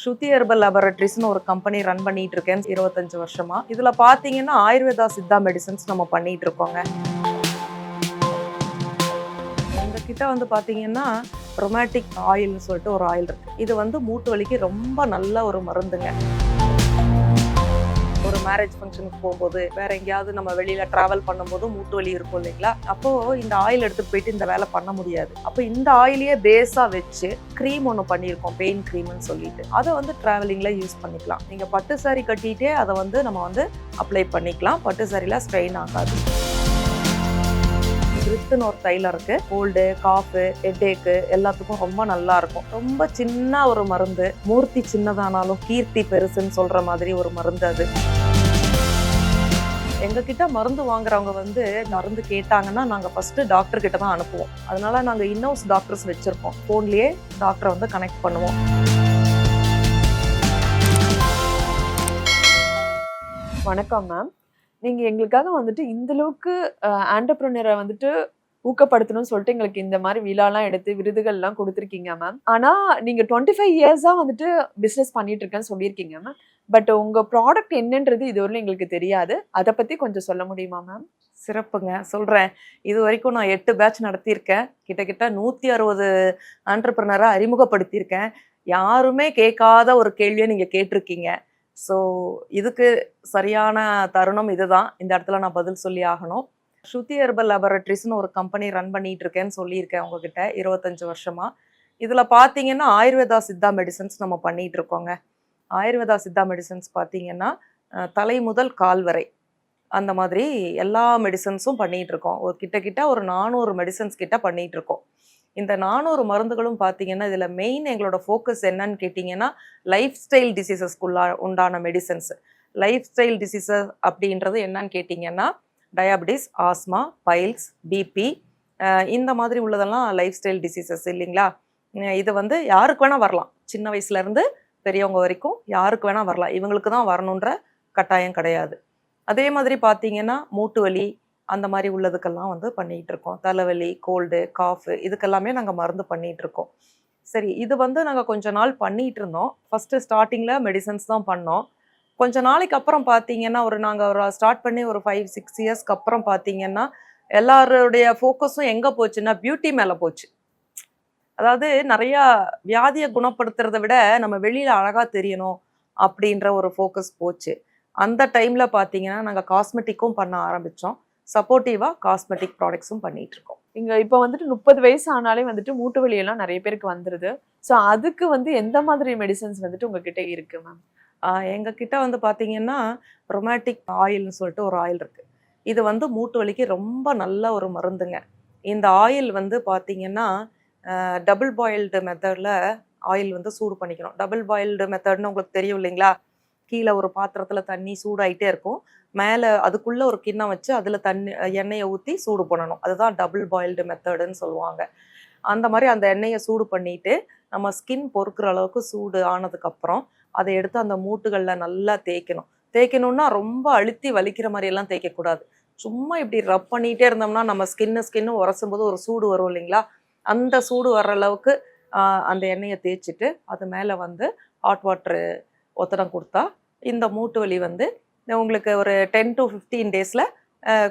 ஸ்ருதி herbal லெபரட்டரிஸ்னு ஒரு company run பண்ணிட்டு இருக்கேன் இருபத்தஞ்சு வருஷமா. இதுல பாத்தீங்கன்னா ஆயுர்வேதா சித்தா மெடிசன்ஸ் நம்ம பண்ணிட்டு இருக்கோங்க எங்க கிட்ட வந்து பாத்தீங்கன்னா ரொமாட்டிக் ஆயில்னு சொல்லிட்டு ஒரு ஆயில் இருக்கு. இது வந்து மூட்டு வலிக்கு ரொம்ப நல்ல ஒரு மருந்துங்க. மேரேஜ் ஃபங்க்ஷனுக்கு போகும்போது வேற எங்கேயாவது நம்ம வெளியில டிராவல் பண்ணும்போது மூட்டு வலி இருக்கும் இல்லைங்களா? அப்போ இந்த ஆயில் எடுத்துட்டு போயிட்டு இந்த வேலை பண்ண முடியாது. அப்போ இந்த ஆயிலையே பேஸா வச்சு க்ரீம் ஒன்று பண்ணியிருக்கோம் பெயின் க்ரீம்னு சொல்லிட்டு. அதை வந்து டிராவலிங்ல யூஸ் பண்ணிக்கலாம். நீங்க பட்டு சாரி கட்டிட்டே அதை வந்து நம்ம வந்து அப்ளை பண்ணிக்கலாம். பட்டு சாரில ஸ்ட்ரெயின் ஆகாது. கிரித்துன்னு ஒரு தைலம் இருக்கு. கோல்டு காஃபு ஹெட்டேக்கு எல்லாத்துக்கும் ரொம்ப நல்லா இருக்கும். ரொம்ப சின்ன ஒரு மருந்து மூர்த்தி சின்னதானாலும் கீர்த்தி பெருசுன்னு சொல்ற மாதிரி ஒரு மருந்து அது. எங்ககிட்ட மருந்து வாங்குறவங்க வந்து மருந்து கேட்டாங்கன்னா நாங்கள் ஃபர்ஸ்ட் டாக்டர் கிட்ட தான் அனுப்புவோம். அதனால நாங்கள் இன்னவுஸ் டாக்டர்ஸ் வச்சிருக்கோம் ஃபோன்லேயே டாக்டரை வந்து கனெக்ட் பண்ணுவோம். வணக்கம் மேம் நீங்கள் எங்களுக்காக வந்துட்டு இந்த அளவுக்கு ஆண்டர்பிரினரை வந்துட்டு ஊக்கப்படுத்தணும்னு சொல்லிட்டு எங்களுக்கு இந்த மாதிரி விழாலாம் எடுத்து விருதுகள்லாம் கொடுத்துருக்கீங்க மேம் ஆனால் நீங்கள் டுவெண்ட்டி ஃபைவ் இயர்ஸாக வந்துட்டு பிஸ்னஸ் பண்ணிட்டு இருக்கேன்னு சொல்லியிருக்கீங்க மேம் பட் உங்கள் ப்ராடக்ட் என்னன்றது இதுவரையும் எங்களுக்கு தெரியாது. அதை பற்றி கொஞ்சம் சொல்ல முடியுமா மேம் சிறப்புங்க. சொல்கிறேன் இது வரைக்கும் நான் எட்டு பேட்ச் நடத்தியிருக்கேன். கிட்டத்தட்ட நூற்றி அறுபது ஆண்டர்பிரினரை அறிமுகப்படுத்தியிருக்கேன். யாருமே கேட்காத ஒரு கேள்வியை நீங்கள் கேட்டிருக்கீங்க. ஸோ இதுக்கு சரியான தருணம் இதுதான். இந்த இடத்துல நான் பதில் சொல்லி ஆகணும். ஸ்ருதி ஹெர்பல் லேபரட்டரிஸ்னு ஒரு கம்பெனி ரன் பண்ணிட்டு இருக்கேன்னு சொல்லியிருக்கேன் உங்ககிட்ட இருபத்தஞ்சு வருஷமாக இதில் பார்த்தீங்கன்னா ஆயுர்வேதா சித்தா மெடிசன்ஸ் நம்ம பண்ணிகிட்டு இருக்கோங்க ஆயுர்வேதா சித்தா மெடிசன்ஸ் பார்த்தீங்கன்னா தலை முதல் கால் வரை. அந்த மாதிரி எல்லா மெடிசன்ஸும் பண்ணிகிட்டு இருக்கோம். ஒரு கிட்ட கிட்ட ஒரு நானூறு மெடிசன்ஸ் கிட்ட பண்ணிகிட்டு இருக்கோம். இந்த நானூறு மருந்துகளும் பார்த்தீங்கன்னா இதில் மெயின் எங்களோட ஃபோக்கஸ் என்னன்னு கேட்டிங்கன்னா லைஃப் ஸ்டைல் டிசீசஸ்க்குள்ளா உண்டான மெடிசன்ஸ் லைஃப் ஸ்டைல் டிசீசஸ் அப்படின்றது என்னன்னு கேட்டிங்கன்னா டயாபெட்டிஸ் ஆஸ்மா பைல்ஸ் பிபி இந்த மாதிரி உள்ளதெல்லாம் லைஃப் ஸ்டைல் டிசீசஸ் இல்லைங்களா? இது வந்து யாருக்கு வேணால் வரலாம். சின்ன வயசுலேருந்து பெரியவங்க வரைக்கும் யாருக்கு வேணால் வரலாம். இவங்களுக்கு தான் வரணுன்ற கட்டாயம் கிடையாது. அதே மாதிரி பார்த்தீங்கன்னா மூட்டு வலி அந்த மாதிரி உள்ளதுக்கெல்லாம் வந்து பண்ணிகிட்டு இருக்கோம். தலைவலி கோல்டு காஃபு இதுக்கெல்லாமே நாங்கள் மருந்து பண்ணிகிட்டு இருக்கோம். சரி இது வந்து நாங்கள் கொஞ்ச நாள் பண்ணிகிட்டு இருந்தோம். ஃபஸ்ட்டு ஸ்டார்டிங்கில் மெடிசன்ஸ் தான் பண்ணோம். கொஞ்ச நாளைக்கு அப்புறம் பார்த்தீங்கன்னா ஒரு நாங்கள் ஒரு ஸ்டார்ட் பண்ணி ஒரு ஃபைவ் சிக்ஸ் இயர்ஸ்க்கு அப்புறம் பார்த்தீங்கன்னா எல்லாருடைய ஃபோக்கஸும் எங்கே போச்சுன்னா பியூட்டி மேலே போச்சு. அதாவது நிறையா வியாதியை குணப்படுத்துறதை விட நம்ம வெளியில் அழகாக தெரியணும் அப்படின்ற ஒரு ஃபோக்கஸ் போச்சு. அந்த டைமில் பார்த்தீங்கன்னா நாங்கள் காஸ்மெட்டிக்கும் பண்ண ஆரம்பித்தோம் சப்போர்ட்டிவாக காஸ்மெட்டிக் ப்ராடக்ட்ஸும் பண்ணிட்டு இருக்கோம். இங்க இப்போ வந்துட்டு முப்பது வயசு ஆனாலே வந்துட்டு மூட்டு வலி எல்லாம் நிறைய பேருக்கு வந்துருது. ஸோ அதுக்கு வந்து எந்த மாதிரி மெடிசன்ஸ் வந்துட்டு உங்ககிட்ட இருக்கு மேம் ஆஹ் எங்க கிட்ட வந்து பார்த்தீங்கன்னா ரொமாட்டிக் ஆயில்னு சொல்லிட்டு ஒரு ஆயில் இருக்கு. இது வந்து மூட்டு வலிக்கு ரொம்ப நல்ல ஒரு மருந்துங்க. இந்த ஆயில் வந்து பார்த்தீங்கன்னா டபுள் பாயில்டு மெத்தடில் ஆயில் வந்து சூடு பண்ணிக்கணும். டபுள் பாயில்டு மெத்தட்னு உங்களுக்கு தெரியும் இல்லைங்களா? கீழே ஒரு பாத்திரத்தில் தண்ணி சூடாயிட்டே இருக்கும். மேலே அதுக்குள்ளே ஒரு கிண்ணம் வச்சு அதில் தண்ணி எண்ணெயை ஊற்றி சூடு பண்ணணும். அதுதான் டபுள் பாயில்டு மெத்தடுன்னு சொல்லுவாங்க. அந்த மாதிரி அந்த எண்ணெயை சூடு பண்ணிட்டு நம்ம ஸ்கின் பொறுக்கிற அளவுக்கு சூடு ஆனதுக்கப்புறம் அதை எடுத்து அந்த மூட்டுகளில் நல்லா தேய்க்கணும். தேய்க்கணும்னா ரொம்ப அழுத்தி வலிக்கிற மாதிரியெல்லாம் தேய்க்கக்கூடாது. சும்மா இப்படி ரப் பண்ணிகிட்டே இருந்தோம்னா நம்ம ஸ்கின்னு ஸ்கின்னு உரசும் போது ஒரு சூடு வரும் இல்லைங்களா? அந்த சூடு வர்ற அளவுக்கு அந்த எண்ணெயை தேய்ச்சிட்டு அது மேலே வந்து ஹாட் வாட்டரு ஒத்தடம் கொடுத்தா இந்த மூட்டு வலி வந்து உங்களுக்கு ஒரு டென் டு ஃபிஃப்டீன் டேஸில்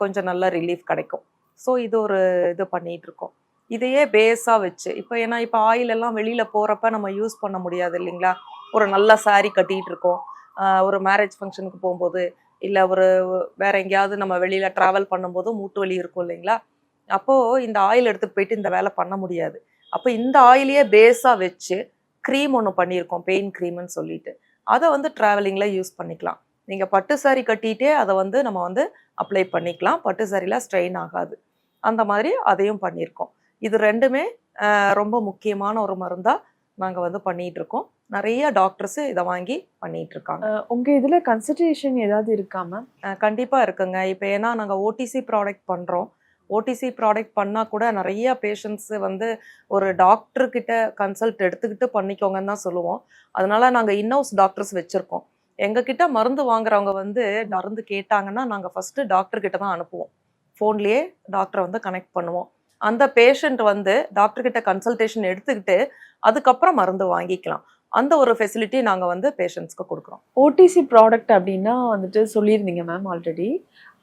கொஞ்சம் நல்ல ரிலீஃப் கிடைக்கும். ஸோ இது ஒரு இது பண்ணிகிட்டு இருக்கோம். இதையே பேஸாக வச்சு இப்போ ஏன்னா இப்போ ஆயில் எல்லாம் வெளியில் போகிறப்ப நம்ம யூஸ் பண்ண முடியாது இல்லைங்களா? ஒரு நல்ல சாரீ கட்டிகிட்டு இருக்கோம். ஒரு மேரேஜ் ஃபங்க்ஷனுக்கு போகும்போது இல்லை ஒரு வேற எங்கேயாவது நம்ம வெளியில் ட்ராவல் பண்ணும்போது மூட்டு வலி இருக்கும் இல்லைங்களா? அப்போது இந்த ஆயில் எடுத்துகிட்டு போயிட்டு இந்த வேலை பண்ண முடியாது. அப்போ இந்த ஆயிலையே பேஸாக வச்சு க்ரீம் ஒன்று பண்ணியிருக்கோம் பெயின் க்ரீம்னு சொல்லிட்டு. அதை வந்து ட்ராவலிங்கில் யூஸ் பண்ணிக்கலாம். நீங்கள் பட்டு saree கட்டிகிட்டே அதை வந்து நம்ம வந்து அப்ளை பண்ணிக்கலாம். பட்டு சாரியில் ஸ்ட்ரெயின் ஆகாது. அந்த மாதிரி அதையும் பண்ணியிருக்கோம். இது ரெண்டுமே ரொம்ப முக்கியமான ஒரு மருந்தாக நாங்கள் வந்து பண்ணிட்டு இருக்கோம். நிறைய டாக்டர்ஸ் இதை வாங்கி பண்ணிட்டு இருக்காங்க. உங்க இதுல கன்சல்டேஷன் ஏதாவது இருக்கா மேம் அஹ் கண்டிப்பா இருக்குங்க. இப்போ ஏன்னா நாங்கள் ஓடிசி ப்ராடக்ட் பண்றோம். ஓடிசி ப்ராடக்ட் பண்ணால் கூட நிறைய பேஷண்ட்ஸு வந்து ஒரு டாக்டர்கிட்ட கன்சல்ட் எடுத்துக்கிட்டு பண்ணிக்கோங்கன்னு தான் சொல்லுவோம். அதனால் நாங்கள் இன்ஹவுஸ் டாக்டர்ஸ் வச்சுருக்கோம். எங்ககிட்ட மருந்து வாங்குறவங்க வந்து மருந்து கேட்டாங்கன்னா நாங்கள் ஃபஸ்ட்டு டாக்டர்கிட்ட தான் அனுப்புவோம். ஃபோன்லேயே டாக்டரை வந்து கனெக்ட் பண்ணுவோம். அந்த பேஷண்ட் வந்து டாக்டர்கிட்ட கன்சல்டேஷன் எடுத்துக்கிட்டு அதுக்கப்புறம் மருந்து வாங்கிக்கலாம். அந்த ஒரு ஃபெசிலிட்டி நாங்கள் வந்து பேஷண்ட்ஸ்க்கு கொடுக்குறோம். ஓடிசி ப்ராடக்ட் அப்படின்னா வந்துட்டு சொல்லியிருந்தீங்க மேம் ஆல்ரெடி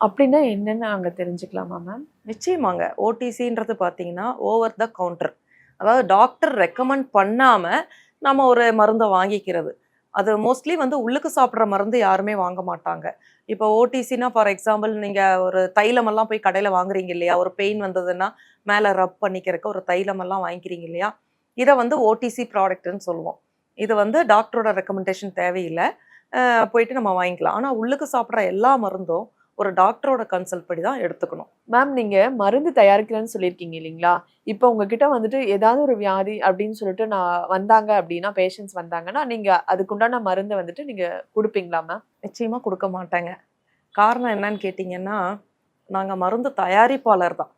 அப்படின்னா என்னென்னு அங்கே தெரிஞ்சுக்கலாமா மேம் நிச்சயமாங்க. ஓடிசின்றது பார்த்தீங்கன்னா ஓவர் த கவுண்டர் அதாவது டாக்டர் ரெக்கமெண்ட் பண்ணாமல் நம்ம ஒரு மருந்தை வாங்கிக்கிறது. அது மோஸ்ட்லி வந்து உள்ளுக்கு சாப்பிட்ற மருந்து யாருமே வாங்க மாட்டாங்க. இப்போ ஓடிசினா ஃபார் எக்ஸாம்பிள் நீங்கள் ஒரு தைலமெல்லாம் போய் கடையில் வாங்குறீங்க இல்லையா? ஒரு பெயின் வந்ததுன்னா மேலே ரப் பண்ணிக்கிறதுக்கு ஒரு தைலமெல்லாம் வாங்கிக்கிறீங்க இல்லையா? இதை வந்து ஓடிசி ப்ராடக்ட்னு சொல்லுவோம். இது வந்து டாக்டரோட ரெக்கமெண்டேஷன் தேவையில்லை. போயிட்டு நம்ம வாங்கிக்கலாம். ஆனால் உள்ளுக்கு சாப்பிட்ற எல்லா மருந்தும் ஒரு டாக்டரோட கன்சல்ட் படி தான் எடுத்துக்கணும். மேம் நீங்க மருந்து தயாரிக்கிறேன்னு சொல்லியிருக்கீங்க இல்லைங்களா? இப்போ உங்ககிட்ட வந்துட்டு ஏதாவது ஒரு வியாதி அப்படின்னு சொல்லிட்டு நான் வந்தாங்க அப்படின்னா பேஷண்ட்ஸ் வந்தாங்கன்னா நீங்க அதுக்குண்டான மருந்தை வந்துட்டு நீங்க கொடுப்பீங்களா மேம் நிச்சயமாக கொடுக்க மாட்டேங்க. காரணம் என்னன்னு கேட்டிங்கன்னா நாங்கள் மருந்து தயாரிப்பாளர் தான்.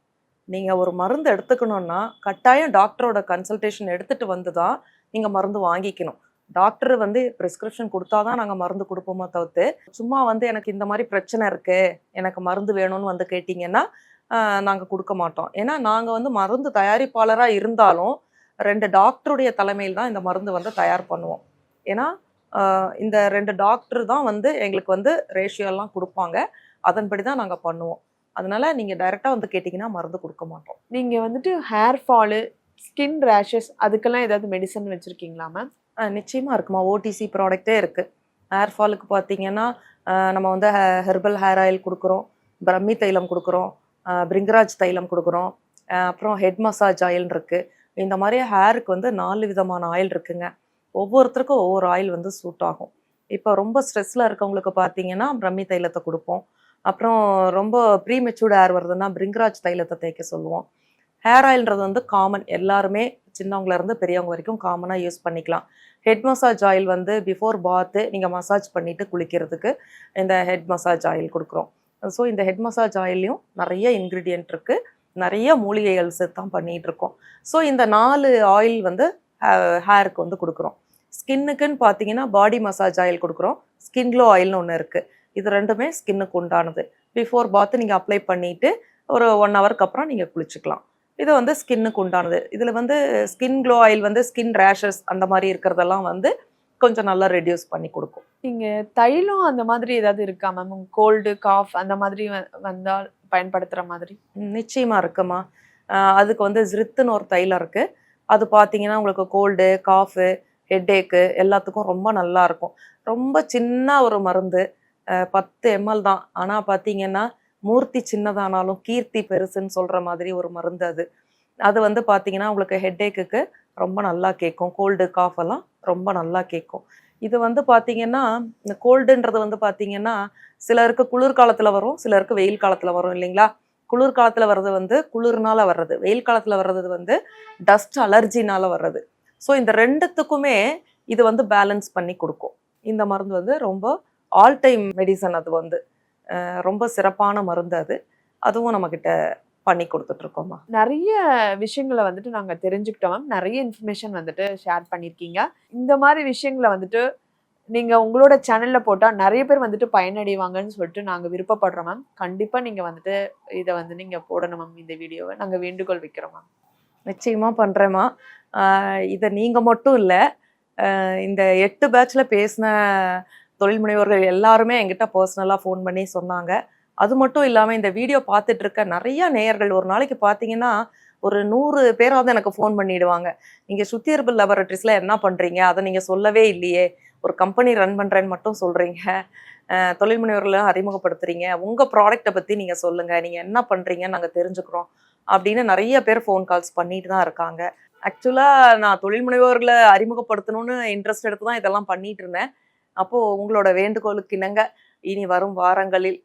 நீங்கள் ஒரு மருந்து எடுத்துக்கணுன்னா கட்டாயம் டாக்டரோட கன்சல்டேஷன் எடுத்துகிட்டு வந்து தான் நீங்கள் மருந்து வாங்கிக்கணும். டாக்டர் வந்து ப்ரிஸ்கிரிப்ஷன் கொடுத்தா தான் நாங்கள் மருந்து கொடுப்போமோ தவிர்த்து சும்மா வந்து எனக்கு இந்த மாதிரி பிரச்சனை இருக்குது எனக்கு மருந்து வேணும்னு வந்து கேட்டிங்கன்னா நாங்கள் கொடுக்க மாட்டோம். ஏன்னா நாங்கள் வந்து மருந்து தயாரிப்பாளராக இருந்தாலும் ரெண்டு டாக்டருடைய தலைமையில் தான் இந்த மருந்து வந்து தயார் பண்ணுவோம். ஏன்னா இந்த ரெண்டு டாக்டர் தான் வந்து எங்களுக்கு வந்து ரேஷியோலாம் கொடுப்பாங்க. அதன்படி தான் நாங்கள் பண்ணுவோம். அதனால நீங்கள் டைரெக்டாக வந்து கேட்டிங்கன்னா மருந்து கொடுக்க மாட்டோம். நீங்கள் வந்துட்டு ஹேர் ஃபாலு ஸ்கின் ரேஷஸ் அதுக்கெல்லாம் ஏதாவது மெடிசன் வச்சுருக்கீங்களா மேம் நிச்சயமாக இருக்குமா? ஓடிசி ப்ராடக்ட்டே இருக்குது ஹேர் ஃபாலுக்கு பார்த்தீங்கன்னா நம்ம வந்து ஹெர்பல் ஹேர் ஆயில் கொடுக்குறோம் பிரம்மி தைலம் கொடுக்குறோம் பிரிங்கராஜ் தைலம் கொடுக்குறோம் அப்புறம் ஹெட் மசாஜ் ஆயில் இருக்குது இந்த மாதிரி ஹேருக்கு வந்து நாலு விதமான ஆயில் இருக்குங்க. ஒவ்வொருத்தருக்கும் ஒவ்வொரு ஆயில் வந்து சூட் ஆகும். இப்போ ரொம்ப ஸ்ட்ரெஸ்ஸில் இருக்கவங்களுக்கு பார்த்தீங்கன்னா பிரம்மி தைலத்தை கொடுப்போம். அப்புறம் ரொம்ப ப்ரீ மெச்சூர்டு ஹேர் வருதுன்னா பிரிங்கராஜ் தைலத்தை தேய்க்க சொல்லுவோம். ஹேர் ஆயில்ன்றது வந்து காமன் எல்லாருமே சின்னவங்கள இருந்து பெரியவங்க வரைக்கும் காமனாக யூஸ் பண்ணிக்கலாம். ஹெட் மசாஜ் ஆயில் வந்து பிஃபோர் பாத்து நீங்கள் மசாஜ் பண்ணிவிட்டு குளிக்கிறதுக்கு இந்த ஹெட் மசாஜ் ஆயில் கொடுக்குறோம். ஸோ இந்த ஹெட் மசாஜ் ஆயிலையும் நிறைய இன்க்ரீடியன்ட் இருக்குது நிறைய மூலிகைகள் தான் பண்ணிகிட்ருக்கோம் ஸோ இந்த நாலு ஆயில் வந்து ஹேருக்கு வந்து கொடுக்குறோம். ஸ்கின்னுக்குன்னு பார்த்தீங்கன்னா பாடி மசாஜ் ஆயில் கொடுக்குறோம். ஸ்கின் க்ளோ ஆயில்னு ஒன்று இருக்குது இது ரெண்டுமே ஸ்கின்னுக்கு உண்டானது. பிஃபோர் பாத்து நீங்கள் அப்ளை பண்ணிவிட்டு ஒரு ஒன் ஹவருக்கு அப்புறம் நீங்கள் குளிச்சுக்கலாம். இது வந்து ஸ்கின்னுக்கு உண்டானது. இதில் வந்து ஸ்கின் க்ளோ ஆயில் வந்து ஸ்கின் ரேஷஸ் அந்த மாதிரி இருக்கிறதெல்லாம் வந்து கொஞ்சம் நல்லா ரெடியூஸ் பண்ணி கொடுக்கும். நீங்க தைலம் அந்த மாதிரி ஏதாவது இருக்கா மேம் கோல்டு காஃப் அந்த மாதிரி வ- வந்தால் பயன்படுத்துற மாதிரி? ம், நிச்சயமா இருக்குமா. அதுக்கு வந்து ஜிரித்துன்னு ஒரு தைலம் இருக்கு. அது பார்த்தீங்கன்னா உங்களுக்கு கோல்டு காஃபு ஹெட்டேக்கு எல்லாத்துக்கும் ரொம்ப நல்லா இருக்கும். ரொம்ப சின்ன ஒரு மருந்து. பத்து எம்எல் தான். ஆனால் பார்த்தீங்கன்னா மூர்த்தி சின்னதானாலும் கீர்த்தி பெருசுன்னு சொல்கிற மாதிரி ஒரு மருந்து அது. அது வந்து பார்த்தீங்கன்னா உங்களுக்கு ஹெட்டேக்குக்கு ரொம்ப நல்லா கேட்கும் கோல்டு காஃப் எல்லாம் ரொம்ப நல்லா கேட்கும் இது வந்து பார்த்தீங்கன்னா இந்த கோல்டுன்றது வந்து பார்த்தீங்கன்னா சிலருக்கு குளிர்காலத்தில் வரும் சிலருக்கு வெயில் காலத்தில் வரும் இல்லைங்களா? குளிர் காலத்தில் வர்றது வந்து குளிர்னால வர்றது வெயில் காலத்தில் வர்றது வந்து டஸ்ட் அலர்ஜினால வர்றது. ஸோ இந்த ரெண்டுத்துக்குமே இது வந்து பேலன்ஸ் பண்ணி கொடுக்கும். இந்த மருந்து வந்து ரொம்ப ஆல் டைம் மெடிசன் அது வந்து. ரொம்ப சிறப்பான மருந்து அது. அதுவும் நம்மக்கிட்ட பண்ணி கொடுத்துட்ருக்கோம்மா. நிறைய விஷயங்களை வந்துட்டு நாங்க தெரிஞ்சுக்கிட்டோம் மேம். நிறைய இன்ஃபர்மேஷன் வந்துட்டு ஷேர் பண்ணியிருக்கீங்க. இந்த மாதிரி விஷயங்களை வந்துட்டு நீங்க உங்களோட சேனல்ல போட்டா நிறைய பேர் வந்துட்டு பயனடைவாங்கன்னு சொல்லிட்டு நாங்க விருப்பப்படுறோம் மேம். கண்டிப்பா நீங்க வந்துட்டு இதை வந்து நீங்க போடணும் மேம் இந்த வீடியோவை. நாங்க வேண்டுகோள் வைக்கிறோம் மேம். நிச்சயமாக பண்ணுறேம்மா இதை நீங்கள் மட்டும் இல்லை இந்த எட்டு பேட்சில் பேசின தொழில் முனைவோர்கள் எல்லாருமே என்கிட்ட பர்சனலாக ஃபோன் பண்ணி சொன்னாங்க. அது மட்டும் இல்லாமல் இந்த வீடியோ பார்த்துட்டு இருக்க நிறைய நேயர்கள் ஒரு நாளைக்கு பார்த்தீங்கன்னா ஒரு நூறு பேராவது எனக்கு ஃபோன் பண்ணிடுவாங்க. நீங்கள் சுத்தியர்பல் லெபரட்டரிஸில் என்ன பண்ணுறீங்க அதை நீங்கள் சொல்லவே இல்லையே. ஒரு கம்பெனி ரன் பண்ணுறேன்னு மட்டும் சொல்கிறீங்க தொழில் முனைவர்களை அறிமுகப்படுத்துறீங்க. உங்கள் ப்ராடக்ட்டை பற்றி நீங்கள் சொல்லுங்கள் நீங்கள் என்ன பண்ணுறீங்கன்னு நாங்கள் தெரிஞ்சுக்கிறோம். அப்படின்னு நிறைய பேர் ஃபோன் கால்ஸ் பண்ணிட்டு தான் இருக்காங்க. ஆக்சுவலாக நான் தொழில் முனைவோர்களை அறிமுகப்படுத்தணும்னு இன்ட்ரெஸ்ட் எடுத்து தான் இதெல்லாம் பண்ணிட்டு இருந்தேன். அப்போது உங்களோட வேண்டுகோளுக்கு இணங்க இனி வரும் வாரங்களில்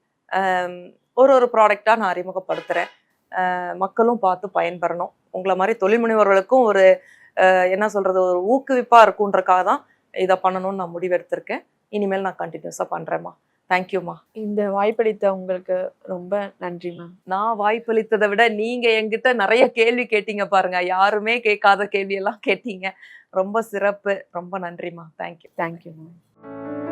ஒரு ஒரு ப்ராடக்டாக நான் அறிமுகப்படுத்துகிறேன் மக்களும் பார்த்து பயன்பெறணும். உங்களை மாதிரி தொழில் முனைவோர்களுக்கும் ஒரு என்ன சொல்கிறது ஒரு ஊக்குவிப்பாக இருக்குன்றக்காக தான் இதை பண்ணணும்னு நான் முடிவெடுத்திருக்கேன். இனிமேல் நான் கண்டினியூஸாக பண்ணுறேம்மா தேங்க்யூம்மா இந்த வாய்ப்பளித்த உங்களுக்கு ரொம்ப நன்றி மேம் நான் வாய்ப்பளித்ததை விட நீங்க என்கிட்ட நிறைய கேள்வி கேட்டீங்க பாருங்க. யாருமே கேட்காத கேள்வி எல்லாம் கேட்டீங்க. ரொம்ப சிறப்பு. ரொம்ப நன்றிம்மா thank you thank you ma'am Thank you.